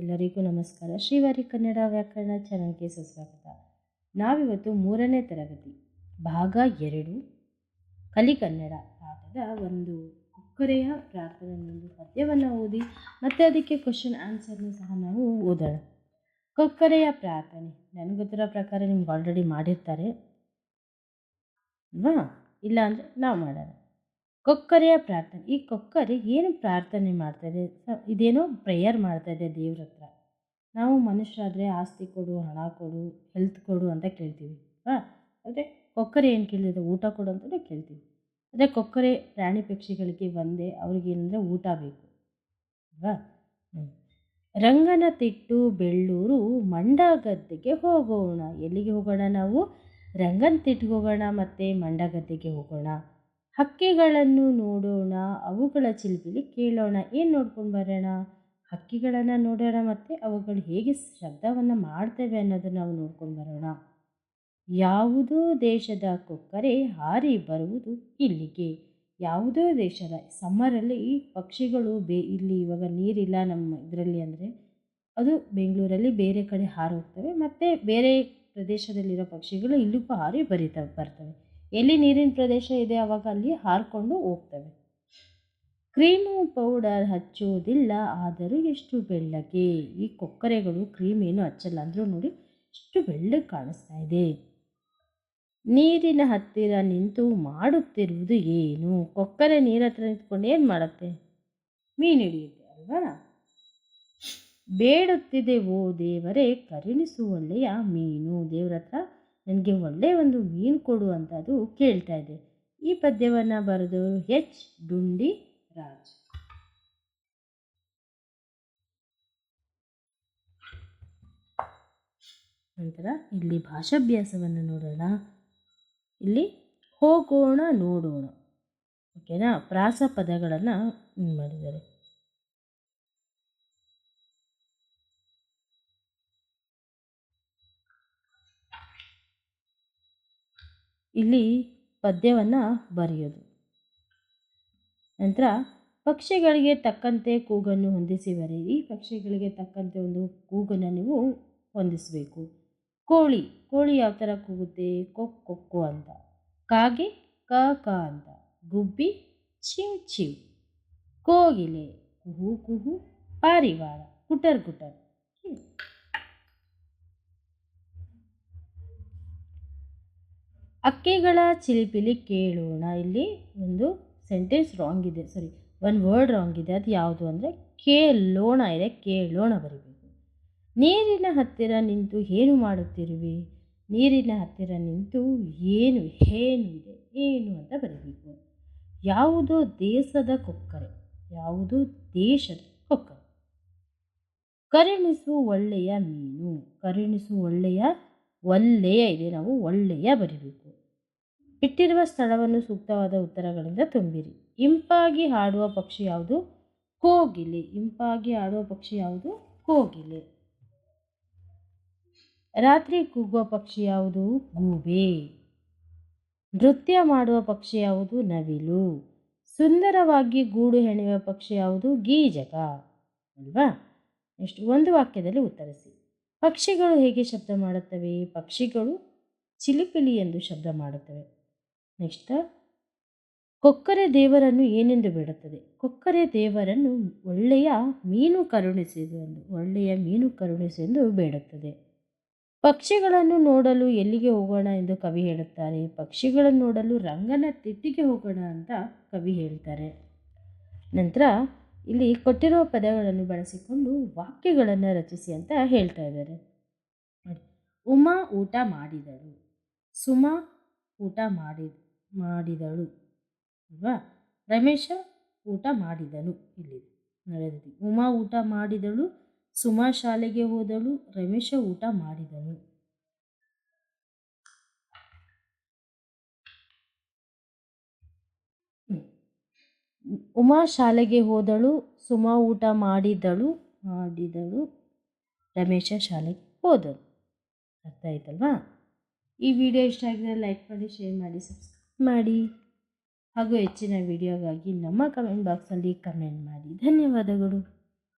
ಎಲ್ಲರಿಗೂ ನಮಸ್ಕಾರ. ಶ್ರೀವಾರಿ ಕನ್ನಡ ವ್ಯಾಕರಣ ಚಾನಲ್ಗೆ ಸುಸ್ವಾಗತ. ನಾವಿವತ್ತು ಮೂರನೇ ತರಗತಿ, ಭಾಗ ಎರಡು, ಕಲಿಕನ್ನಡ ಪಾಠದ ಒಂದು ಕೊಕ್ಕರೆಯ ಪ್ರಾರ್ಥನೆ ಒಂದು ಪದ್ಯವನ್ನು ಓದಿ ಮತ್ತು ಅದಕ್ಕೆ ಕ್ವಶನ್ ಆನ್ಸರ್ನ ಸಹ ನಾವು ಓದೋಣ. ಕೊಕ್ಕರೆಯ ಪ್ರಾರ್ಥನೆ. ನನಗೆ ಗೊತ್ತಿರೋ ಪ್ರಕಾರ ನಿಮ್ಗೆ ಆಲ್ರೆಡಿ ಮಾಡಿರ್ತಾರೆ. ಇಲ್ಲ ಅಂದರೆ ನಾವು ಮಾಡೋಣ. ಕೊಕ್ಕರೆಯ ಪ್ರಾರ್ಥನೆ. ಈ ಕೊಕ್ಕರೆ ಏನು ಪ್ರಾರ್ಥನೆ ಮಾಡ್ತಾಯಿದೆ ಇದೇನೋ ಪ್ರೇಯರ್ ಮಾಡ್ತಾಯಿದೆ ದೇವ್ರ ಹತ್ರ ನಾವು ಮನುಷ್ಯರಾದರೆ ಆಸ್ತಿ ಕೊಡು, ಹಣ ಕೊಡು ಹೆಲ್ತ್ ಕೊಡು ಅಂತ ಕೇಳ್ತೀವಿ. ಹಾಂ ಆದರೆ ಕೊಕ್ಕರೆ ಏನು ಕೇಳಿದೆ ಊಟ ಕೊಡು ಅಂತ ಕೇಳ್ತೀವಿ. ಅದೇ ಕೊಕ್ಕರೆ ಪ್ರಾಣಿ ಪಕ್ಷಿಗಳಿಗೆ ಒಂದೇ ಅವ್ರಿಗೇನಂದರೆ ಊಟ ಬೇಕು. ಅಲ್ವಾ ರಂಗನ ತಿಟ್ಟು ಬೆಳ್ಳೂರು ಮಂಡ ಗದ್ದೆಗೆ ಹೋಗೋಣ. ಎಲ್ಲಿಗೆ ಹೋಗೋಣ ನಾವು? ರಂಗನ ತಿಟ್ಟಿಗೆ ಹೋಗೋಣ ಮತ್ತು ಮಂಡ ಗದ್ದೆಗೆ ಹೋಗೋಣ. ಹಕ್ಕಿಗಳನ್ನು ನೋಡೋಣ, ಅವುಗಳ ಚಿಲಿಪಿಲಿ ಕೇಳೋಣ. ಏನು ನೋಡ್ಕೊಂಡು ಬರೋಣ? ಹಕ್ಕಿಗಳನ್ನು ನೋಡೋಣ ಮತ್ತು ಅವುಗಳು ಹೇಗೆ ಶಬ್ದವನ್ನು ಮಾಡ್ತವೆ ಅನ್ನೋದನ್ನು ನಾವು ನೋಡ್ಕೊಂಡು ಬರೋಣ. ಯಾವುದೋ ದೇಶದ ಕೊಕ್ಕರೆ ಹಾರಿ ಬರುವುದು ಇಲ್ಲಿಗೆ. ಯಾವುದೋ ದೇಶದ ಸಮ್ಮರಲ್ಲಿ ಪಕ್ಷಿಗಳು ಬೇ, ಇಲ್ಲಿ ಇವಾಗ ನೀರಿಲ್ಲ ನಮ್ಮ ಇದರಲ್ಲಿ ಅಂದರೆ ಅದು ಬೆಂಗಳೂರಲ್ಲಿ ಬೇರೆ ಕಡೆ ಹಾರೋಗ್ತವೆ ಮತ್ತು ಬೇರೆ ಪ್ರದೇಶದಲ್ಲಿರೋ ಪಕ್ಷಿಗಳು ಇಲ್ಲಿಗೂ ಹಾರಿ ಬರಿತವೆ ಬರ್ತವೆ. ಎಲ್ಲಿ ನೀರಿನ ಪ್ರದೇಶ ಇದೆ ಅವಾಗ ಅಲ್ಲಿ ಹಾರಿಕೊಂಡು ಹೋಗ್ತವೆ. ಕ್ರೀಮು ಪೌಡರ್ ಹಚ್ಚುವುದಿಲ್ಲ, ಆದರೂ ಎಷ್ಟು ಬೆಳ್ಳಗೆ. ಈ ಕೊಕ್ಕರೆಗಳು ಕ್ರೀಮ್ ಏನು ಹಚ್ಚಲ್ಲ, ಅಂದರೂ ನೋಡಿ ಎಷ್ಟು ಬೆಳ್ಳಗೆ ಕಾಣಿಸ್ತಾ ಇದೆ. ನೀರಿನ ಹತ್ತಿರ ನಿಂತು ಮಾಡುತ್ತಿರುವುದು ಏನು? ಕೊಕ್ಕರೆ ನೀರ ಹತ್ರ ನಿಂತ್ಕೊಂಡು ಏನು ಮಾಡುತ್ತೆ? ಮೀನು ಹಿಡಿಯುತ್ತೆ ಅಲ್ವಾ? ಬೇಡುತ್ತಿದೆ ಓ ದೇವರೇ ಕರುಣಿಸುವೊಳ್ಳೆಯ ಮೀನು. ದೇವರ ಹತ್ರ ನನಗೆ ಒಳ್ಳೆಯ ಒಂದು ಮೀನು ಕೊಡು ಅಂತ ಅದು ಕೇಳ್ತಾ ಇದೆ. ಈ ಪದ್ಯವನ್ನು ಬರೆದವರು ಎಚ್. ಡುಂಡಿ ರಾಜ್. ನಂತರ ಇಲ್ಲಿ ಭಾಷಾಭ್ಯಾಸವನ್ನು ನೋಡೋಣ. ಇಲ್ಲಿ ಹೋಗೋಣ ನೋಡೋಣ. ಓಕೆನಾ? ಪ್ರಾಸ ಪದಗಳನ್ನು ಮಾಡಿದ್ದಾರೆ. ಇಲ್ಲಿ ಪದ್ಯವನ್ನು ಬರೆಯೋದು. ನಂತರ ಪಕ್ಷಿಗಳಿಗೆ ತಕ್ಕಂತೆ ಕೂಗನ್ನು ಹೊಂದಿಸಿ ಬರೆಯಿರಿ ಪಕ್ಷಿಗಳಿಗೆ ತಕ್ಕಂತೆ ಒಂದು ಕೂಗನ್ನು ನೀವು ಹೊಂದಿಸಬೇಕು. ಕೋಳಿ ಕೋಳಿ ಯಾವ ಥರ ಕೂಗುತ್ತೆ? ಕೊಕ್ ಕೊಕ್ಕು ಅಂತ. ಕಾಗೆ ಕ ಕ ಅಂತ. ಗುಬ್ಬಿ ಚಿವ್ ಚಿವ್. ಕೋಗಿಲೆ, ಕುಹು ಕುಹು. ಪಾರಿವಾಳ, ಕುಟರ್ ಕುಟರ್. ಅಕ್ಕಿಗಳ ಚಿಲಿಪಿಲಿ ಕೇಳೋಣ. ಇಲ್ಲಿ ಒಂದು ಸೆಂಟೆನ್ಸ್ ರಾಂಗ್ ಇದೆ. ಸಾರಿ ಒನ್ ವರ್ಡ್ ರಾಂಗ್ ಇದೆ. ಅದು ಯಾವುದು ಅಂದರೆ ಕೇಳೋಣ ಇದೆ. ಕೇಳೋಣ ಬರೀಬೇಕು. ನೀರಿನ ಹತ್ತಿರ ನಿಂತು ಏನು ಮಾಡುತ್ತಿರುವಿ? ನೀರಿನ ಹತ್ತಿರ ನಿಂತು ಏನು ಏನು ಇದೆ? ಏನು ಅಂತ ಬರೀಬೇಕು. ಯಾವುದೋ ದೇಶದ ಕೊಕ್ಕರೆ, ಯಾವುದೋ ದೇಶದ ಕೊಕ್ಕರೆ. ಕರುಣಿಸು ಒಳ್ಳೆಯ ಮೀನು, ಕರುಣಿಸು ಒಳ್ಳೆಯ ಒಳ್ಳೆಯ ಇದೆ. ನಾವು ಒಳ್ಳೆಯ ಬರಿಬೇಕು. ಬಿಟ್ಟಿರುವ ಸ್ಥಳವನ್ನು ಸೂಕ್ತವಾದ ಉತ್ತರಗಳಿಂದ ತುಂಬಿರಿ. ಇಂಪಾಗಿ ಹಾಡುವ ಪಕ್ಷಿ ಯಾವುದು? ಕೋಗಿಲೆ. ಇಂಪಾಗಿ ಹಾಡುವ ಪಕ್ಷಿ ಯಾವುದು? ಕೋಗಿಲೆ. ರಾತ್ರಿ ಕೂಗುವ ಪಕ್ಷಿ ಯಾವುದು? ಗೂಬೆ. ನೃತ್ಯ ಮಾಡುವ ಪಕ್ಷಿ ಯಾವುದು? ನವಿಲು. ಸುಂದರವಾಗಿ ಗೂಡು ಹೆಣೆಯುವ ಪಕ್ಷಿ ಯಾವುದು? ಗೀಜಕ. ಅಲ್ವಾ? ನೆಕ್ಸ್ಟ್ ಒಂದು ವಾಕ್ಯದಲ್ಲಿ ಉತ್ತರಿಸಿ. ಪಕ್ಷಿಗಳು ಹೇಗೆ ಶಬ್ದ ಮಾಡುತ್ತವೆ? ಪಕ್ಷಿಗಳು ಚಿಲಿಪಿಲಿ ಎಂದು ಶಬ್ದ ಮಾಡುತ್ತವೆ. ನೆಕ್ಸ್ಟ್. ಕೊಕ್ಕರೆ ದೇವರನ್ನು ಏನೆಂದು ಬಿಡುತ್ತದೆ? ಕೊಕ್ಕರೆ ದೇವರನ್ನು ಒಳ್ಳೆಯ ಮೀನು ಕರುಣಿಸಿದೆ ಎಂದು, ಒಳ್ಳೆಯ ಮೀನು ಕರುಣಿಸೆಂದು ಬೇಡುತ್ತದೆ. ಪಕ್ಷಿಗಳನ್ನು ನೋಡಲು ಎಲ್ಲಿಗೆ ಹೋಗೋಣ ಎಂದು ಕವಿ ಹೇಳುತ್ತಾರೆ? ಪಕ್ಷಿಗಳನ್ನು ನೋಡಲು ರಂಗನ ತಿಟ್ಟಿಗೆ ಹೋಗೋಣ ಅಂತ ಕವಿ ಹೇಳ್ತಾರೆ. ನಂತರ ಇಲ್ಲಿ ಕೊಟ್ಟಿರುವ ಪದಗಳನ್ನು ಬಳಸಿಕೊಂಡು ವಾಕ್ಯಗಳನ್ನು ರಚಿಸಿ ಅಂತ ಹೇಳ್ತಾ ಇದ್ದಾರೆ. ಉಮಾ ಊಟ ಮಾಡಿದಳು. ಸುಮಾ ಊಟ ಮಾಡಿ ಮಾಡಿದಳು. ಅಲ್ವಾ? ರಮೇಶ ಊಟ ಮಾಡಿದನು ಇಲ್ಲಿ ನಡೆದಿದೆ ಉಮಾ ಊಟ ಮಾಡಿದಳು, ಸುಮಾ ಶಾಲೆಗೆ ಹೋದಳು, ರಮೇಶ ಊಟ ಮಾಡಿದನು. ಉಮಾ ಶಾಲೆಗೆ ಹೋದಳು, ಸುಮಾ ಊಟ ಮಾಡಿದಳು ಮಾಡಿದಳು, ರಮೇಶ ಶಾಲೆಗೆ ಹೋದಳು. ಅರ್ಥ ಆಯ್ತಲ್ವಾ? ಈ ವಿಡಿಯೋ ಇಷ್ಟ ಆಗಿದ್ರೆ ಲೈಕ್ ಮಾಡಿ, ಶೇರ್ ಮಾಡಿ, ಸಬ್ಸ್ಕ್ರೈಬ್ ಮಾಡಿ. ಹಾಗೂ ಹೆಚ್ಚಿನ ವಿಡಿಯೋಗಾಗಿ ನಮ್ಮ ಕಮೆಂಟ್ ಬಾಕ್ಸಲ್ಲಿ ಕಮೆಂಟ್ ಮಾಡಿ. ಧನ್ಯವಾದಗಳು.